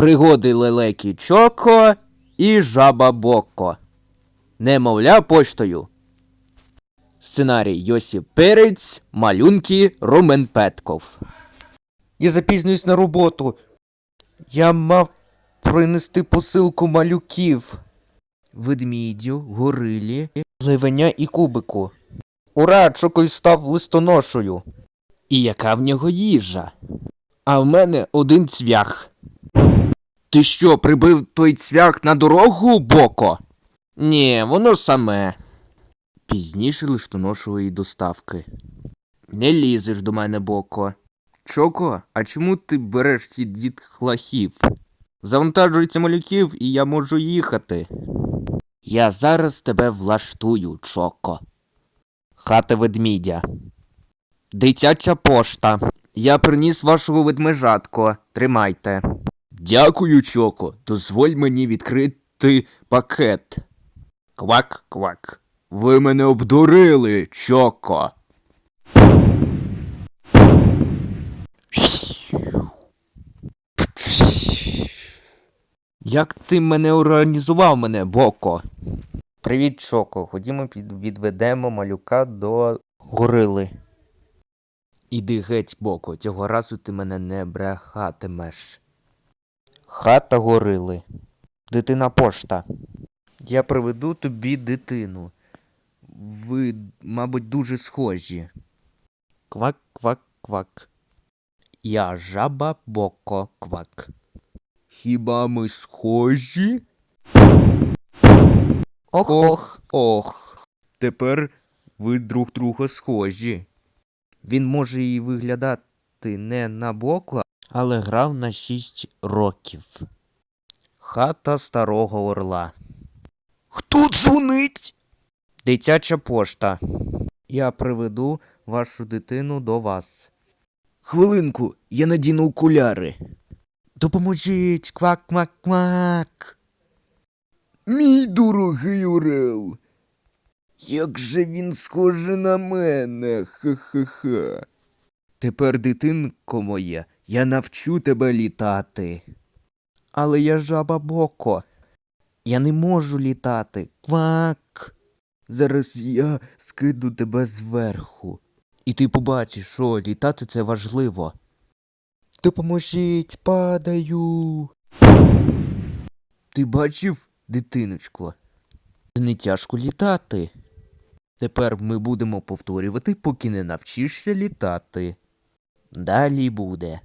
Пригоди лелеки Чоко і жаба Боко. Немовля поштою. Сценарій Йосип Перець, малюнки Ромен Петков. Я запізнююсь на роботу. Я мав принести посилку малюків, Ведмідю, горилі. ливеня і кубику. Ура, Чокой став листоношою. І яка в нього їжа? А в мене один цвях. Ти що, прибив той цвях на дорогу, Боко? Ні, воно саме. Пізніше лиштоношової доставки. Не лізеш до мене, Боко. Чоко, а чому ти береш ці дітхлахів? Завантаджується малюків, і я можу їхати. Я зараз тебе влаштую, Чоко. Хата ведмідя. Дитяча пошта. Я приніс вашого ведмежатко. Тримайте. Дякую, Чоко. Дозволь мені відкрити пакет. Квак, квак. Ви мене обдурили, Чоко. Як ти мене організував мене, Боко? Привіт, Чоко. Ходімо під... відведемо малюка до горили. Іди геть, Боко, цього разу ти мене не брехатимеш. Хата горили. Дитина пошта. Я приведу тобі дитину. Ви, мабуть, дуже схожі. Квак, квак, квак. Я жаба Боко Квак. Хіба ми схожі? Ох, Ох, ох. Тепер ви друг друга схожі. Він може і виглядати не на боку, але грав на шість років. Хата старого орла. Хто дзвонить? Дитяча пошта. Я приведу вашу дитину до вас. Хвилинку, я надіну окуляри. Допоможіть, квак-квак-квак. Мій дорогий Орел. Як же він схожий на мене, ха-ха-ха. Тепер, дитинко моє, я навчу тебе літати. Але я жаба Боко. Я не можу літати. Квак. Зараз я скину тебе зверху. І ти побачиш, що літати це важливо. Допоможіть, падаю. Ти бачив, дитиночко? Не тяжко літати. Тепер ми будемо повторювати, поки не навчишся літати. Далі буде.